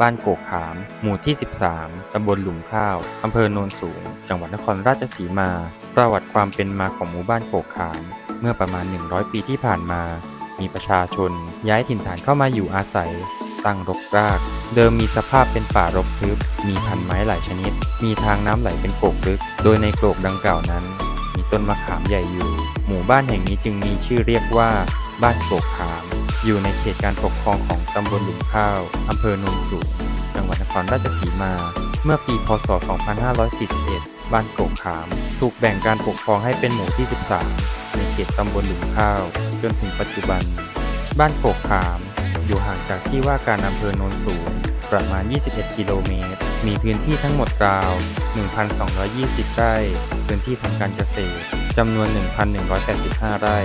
บ้านโกกขาม หมู่ที่ 13 ตำบลหลุมข้าว อำเภอโนนสูง จังหวัดนครราชสีมา ประวัติความเป็นมาของหมู่บ้านโกกขาม เมื่อประมาณ 100 ปีที่ผ่านมา มีประชาชนย้ายถิ่นฐานเข้ามาอยู่อาศัย ตั้งรกราก เดิมมีสภาพเป็นป่ารกทึบ มีพันไม้หลายชนิด มีทางน้ำไหลเป็นโกกลึก โดยในโกกดังกล่าวนั้น มีต้นมะขามใหญ่อยู่ หมู่บ้านแห่งนี้จึงมีชื่อเรียกว่า บ้านโกกขาม อยู่ในเขตการปกครองของตำบลหลุมข้าวอำเภอโนนสูง จังหวัดนครราชสีมา เมื่อปีพศ 2541 บ้านโกกขาม ถูกแบ่งการปกครองให้เป็นหมู่ที่ 13 ในเขตตำบลหลุมข้าว จนถึงปัจจุบัน บ้านโกกขาม อยู่ห่างจากที่ว่าการอำเภอโนนสูงประมาณ 21 กิโลเมตร มีพื้นที่ทั้งหมดราว 1,220 ไร่ พื้นที่ทางการเกษตร จำนวน 1,185 ไร่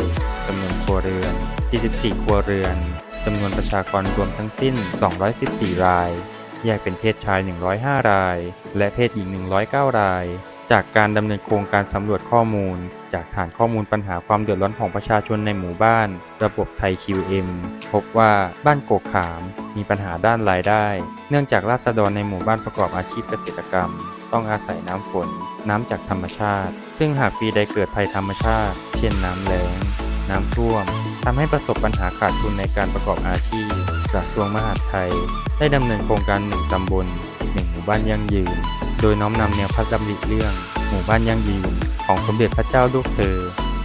จำนวนครัวเรือน 44 ครัวเรือนจำนวนประชากรรวมทั้งสิ้น 214 ราย แยกเป็นเพศชาย 105 ราย และเพศหญิง 109 ราย จากการดำเนินโครงการสำรวจข้อมูล จากฐานข้อมูลปัญหาความเดือดร้อนของประชาชนในหมู่บ้าน ระบบไทย QM พบว่าบ้านโกกขามมีปัญหาด้านรายได้ เนื่องจากราษฎรในหมู่บ้านประกอบอาชีพเกษตรกรรม ต้องอาศัยน้ำฝน น้ำจากธรรมชาติ ซึ่งหากปีใดเกิดภัยธรรมชาติ เช่นน้ำแล้ง น้ำท่วมทำให้ประสบปัญหาขาดทุนในการประกอบอาชีพ กระทรวงมหาดไทย ได้ดำเนินโครงการหนึ่งตำบลหนึ่งหมู่บ้านยั่งยืน โดยน้อมนำแนวพระดำริเรื่อง หมู่บ้านยั่งยืนของสมเด็จพระเจ้าลูกเธอ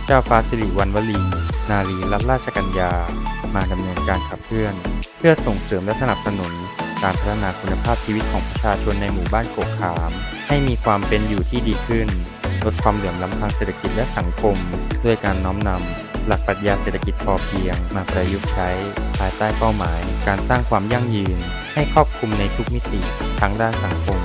เจ้าฟ้าสิริวัณวลี นารีรัตนราชกัญญา มาดำเนินการขับเคลื่อน เพื่อส่งเสริมและสนับสนุน การพัฒนาคุณภาพชีวิตของประชาชนในหมู่บ้านโกกขาม ให้มีความเป็นอยู่ที่ดีขึ้น ลดความเหลื่อมล้ำทางเศรษฐกิจและสังคม ด้วยการน้อมนำหลักปรัชญาเศรษฐกิจพอเพียง มาประยุกต์ใช้ ภายใต้เป้าหมาย การสร้างความยั่งยืน ให้ครอบคลุมในทุกมิติทั้งด้านสังคม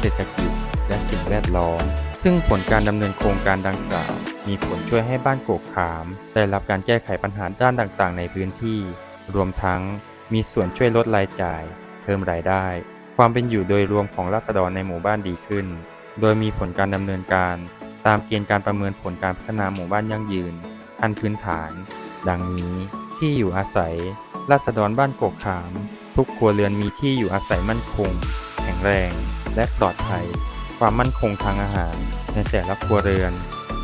เศรษฐกิจ และสิ่งแวดล้อม ซึ่งผลการดำเนินโครงการดังกล่าว มีผลช่วยให้บ้านโกกขาม ได้รับการแก้ไขปัญหาด้านต่างๆ ในพื้นที่ รวมทั้งมีส่วนช่วยลดรายจ่าย เพิ่มรายได้ ความเป็นอยู่โดยรวมของราษฎรในหมู่บ้านดีขึ้น โดยมีผลการดำเนินการ ตามเกณฑ์การประเมินผลการพัฒนาหมู่บ้านยั่งยืนอันพื้นฐาน ดังนี้ที่อยู่อาศัย ราษฎรบ้านโกกขาม ทุกครัวเรือนมีที่อยู่อาศัยมั่นคง แข็งแรง และปลอดภัย ความมั่นคงทางอาหาร ในแต่ละครัวเรือน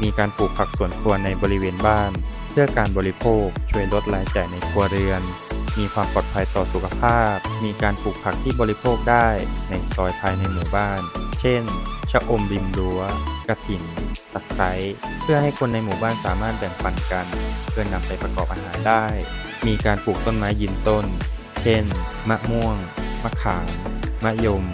มีการปลูกผักสวนครัวในบริเวณบ้าน เพื่อการบริโภคช่วยลดรายจ่ายในครัวเรือน มีความปลอดภัยต่อสุขภาพ มีการปลูกผักที่บริโภคได้ในซอยภายในหมู่บ้าน เช่น ชะอมริมรั้วกระถิ่นตะไคร้เพื่อให้คนในหมู่บ้านสามารถแบ่งปันกัน เพื่อนำไปประกอบอาหารได้ มีการปลูกต้นไม้ยืนต้น เช่น มะม่วง มะขาม มะยม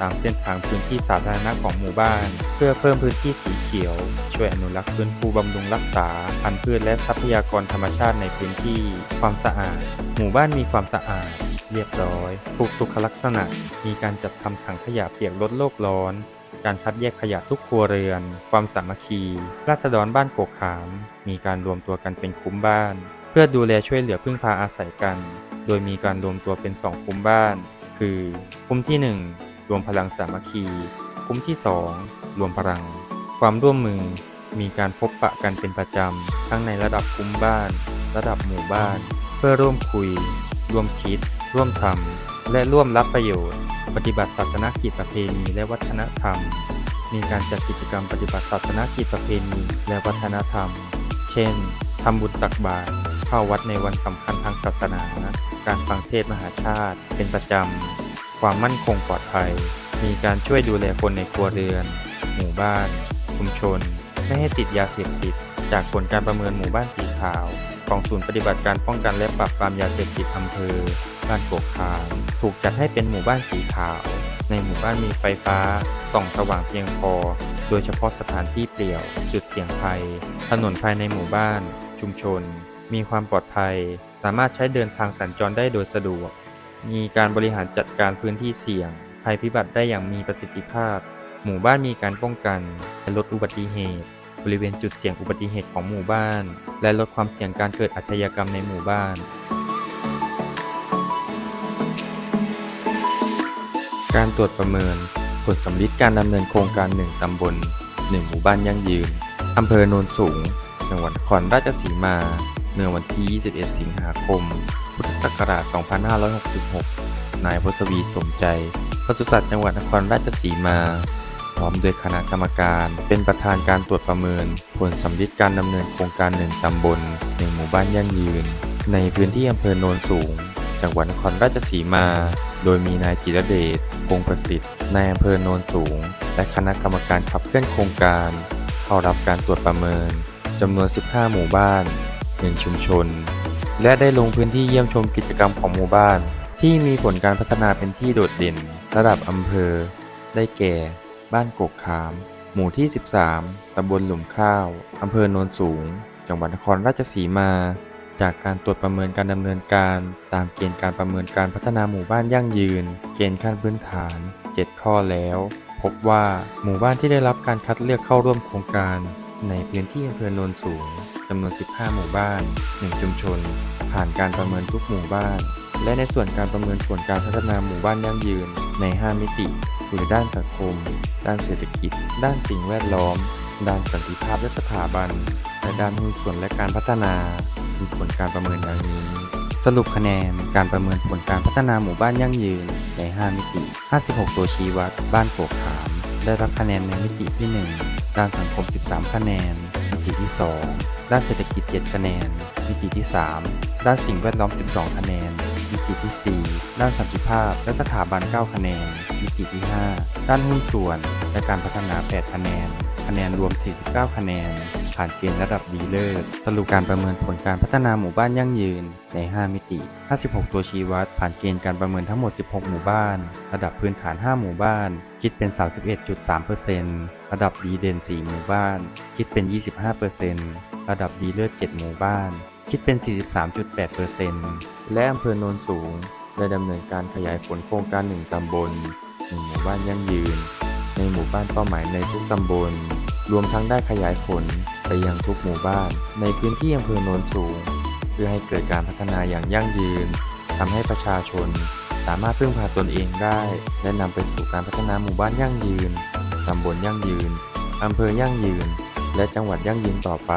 ตามเส้นทางพื้นที่สาธารณะของหมู่บ้าน เพื่อเพิ่มพื้นที่สีเขียว ช่วยอนุรักษ์ฟื้นฟูบำรุงรักษาพันธุ์พืชและทรัพยากรธรรมชาติในพื้นที่ ความสะอาด หมู่บ้านมีความสะอาด เรียบร้อยถูกสุขลักษณะ มีการจัดทำถังขยะเปียกลดโลกร้อนการคัดแยกขยะทุกครัวเรือน ความสามัคคี ราษฎรบ้านโกกขาม มีการรวมตัวกันเป็นคุ้มบ้าน เพื่อดูแลช่วยเหลือพึ่งพาอาศัยกัน โดยมีการรวมตัวเป็นสองคุ้มบ้าน คือคุ้มที่ 1 รวมพลังสามัคคี คุ้มที่ 2 รวมพลัง ความร่วมมือ มีการพบปะกันเป็นประจำ ทั้งในระดับคุ้มบ้าน ระดับหมู่บ้าน เพื่อร่วมคุย ร่วมคิด ร่วมทำ และร่วมรับประโยชน์ ปฏิบัติศาสนกิจประเพณีและวัฒนธรรม มีการจัดกิจกรรมปฏิบัติศาสนกิจประเพณีและวัฒนธรรม เช่น ทำบุญตักบาตรเข้าวัดในวันสำคัญทางศาสนา การฟังเทศมหาชาติ เป็นประจำ ความมั่นคงปลอดภัย มีการช่วยดูแลคนในครัวเรือน หมู่บ้าน ชุมชน ไม่ให้ติดยาเสพติด จากผลการประเมินหมู่บ้านสีขาว ของศูนย์ปฏิบัติการป้องกันและปราบปรามยาเสพติดอำเภอ บ้านโกกขามถูกจัดให้เป็นหมู่บ้านสีขาว ในหมู่บ้านมีไฟฟ้า ส่องสว่างเพียงพอ โดยเฉพาะสถานที่เปลี่ยว จุดเสี่ยงภัย ถนนภายในหมู่บ้าน ชุมชน มีความปลอดภัย สามารถใช้เดินทางสัญจรได้โดยสะดวก มีการบริหารจัดการพื้นที่เสี่ยง ภัยพิบัติได้อย่างมีประสิทธิภาพ หมู่บ้านมีการป้องกันและลดอุบัติเหตุ บริเวณจุดเสี่ยงอุบัติเหตุของหมู่บ้าน และลดความเสี่ยงการเกิดอาชญากรรมในหมู่บ้าน การตรวจประเมิน ผลสำลิดการดำเนินโครงการ 1 ตำบล 1 หมู่บ้านยั่งยืนอำเภอโนนสูง จังหวัดนครราชสีมา เมื่อวันที่ 21 สิงหาคม พุทธศักราช 2566 นายพศวีสมใจปศุสัตว์จังหวัดนครราชสีมา พร้อมโดยคณะกรรมการเป็นประธานการตรวจประเมิน ผลสำลิดการดำเนินโครงการหนึ่งตำบลในหมู่บ้านยั่งยืน ในพื้นที่อำเภอโนนสูง จังหวัดนครราชสีมา โดยมีนายจิรเดชคงประสิทธิ์นายอำเภอโนนสูง และคณะกรรมการขับเคลื่อนโครงการ เข้ารับการตรวจประเมินจำนวน 15 หมู่บ้าน 1 ชุมชน และได้ลงพื้นที่เยี่ยมชมกิจกรรมของหมู่บ้าน ที่มีผลการพัฒนาเป็นที่โดดเด่น ระดับอำเภอ ได้แก่ บ้านกกขาม หมู่ที่ 13 ตำบลหลุมข้าว อำเภอโนนสูง จังหวัดนครราชสีมา จากการตรวจประเมินการดำเนินการ ตามเกณฑ์การประเมินการพัฒนาหมู่บ้านยั่งยืน เกณฑ์ขั้นพื้นฐาน 7 ข้อแล้ว พบว่าหมู่บ้านที่ได้รับการคัดเลือกเข้าร่วมโครงการ ในพื้นที่อำเภอโนนสูงจำนวน 15 หมู่บ้าน 1 ชุมชน ผ่านการประเมินทุกหมู่บ้าน และในส่วนการประเมินผลการพัฒนาหมู่บ้านยั่งยืนใน 5 มิติ คือด้านสังคม ด้านเศรษฐกิจ ด้านสิ่งแวดล้อม ด้านสันติภาพและสถาบัน และด้านหุ้นส่วนและการพัฒนามีผลการประเมินดังนี้ สรุปคะแนนการประเมินผลการพัฒนาหมู่บ้านยั่งยืนใน 5 มิติ 56 ตัวชี้วัด บ้านโปกขา ได้รับคะแนนในมิติที่ 1 ด้านสังคม 13 คะแนน มิติที่ 2 ด้านเศรษฐกิจ 7 คะแนน มิติที่ 3 ด้านสิ่งแวดล้อม 12 คะแนน มิติที่ 4 ด้านสันติภาพ และสถาบัน 9 คะแนน มิติที่ 5 ด้านหุ้นส่วนและการพัฒนา 8 คะแนน คะแนนรวม 49 คะแนน ผ่านเกณฑ์ระดับดีเลิศสรุปการประเมินผลการพัฒนาหมู่บ้านยั่งยืนใน 5 มิติ 56 ตัวชี้วัด ผ่านเกณฑ์การประเมินทั้งหมด 16 หมู่บ้าน ระดับพื้นฐาน 5 หมู่บ้าน คิดเป็น 31.3%ระดับดีเด่น 4 หมู่บ้าน คิดเป็น 25%ระดับดีเลิศ 7 หมู่บ้าน คิดเป็น 43.8%และอำเภอโนนสูงได้ดำเนินการขยายผลโครงการ 1 ตำบล 1 หมู่บ้านยั่งยืน ในหมู่บ้านเป้าหมายในทุกตำบล รวมทั้งได้ขยายผลไปยังทุกหมู่บ้านในพื้นที่อำเภอโนนสูง เพื่อให้เกิดการพัฒนาอย่างยั่งยืนทำให้ประชาชนสามารถพึ่งพาตนเองได้ และนำไปสู่การพัฒนาหมู่บ้านยั่งยืนตำบลยั่งยืนอำเภอยั่งยืน และจังหวัดยั่งยืนต่อไป